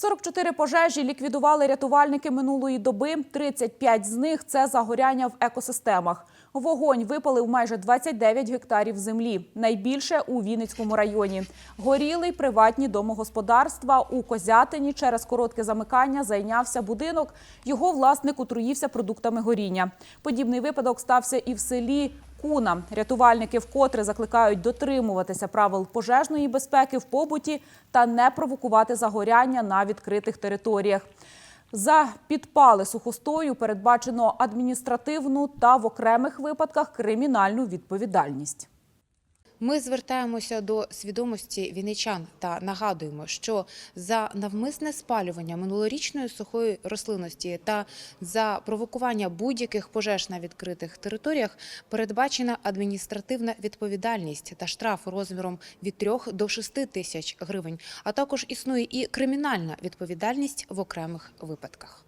44 пожежі ліквідували рятувальники минулої доби. 35 з них це загоряння в екосистемах. Вогонь випалив майже 29 гектарів землі. Найбільше у Вінницькому районі. Горіли й приватні домогосподарства. У Козятині через коротке замикання зайнявся будинок. Його власник отруївся продуктами горіння. Подібний випадок стався і в селі Куна. Рятувальники вкотре закликають дотримуватися правил пожежної безпеки в побуті та не провокувати загоряння на відкритих територіях. За підпали сухостою передбачено адміністративну та в окремих випадках кримінальну відповідальність. Ми звертаємося до свідомості вінничан та нагадуємо, що за навмисне спалювання минулорічної сухої рослинності та за провокування будь-яких пожеж на відкритих територіях передбачена адміністративна відповідальність та штраф розміром від 3 до 6 тисяч гривень, а також існує і кримінальна відповідальність в окремих випадках.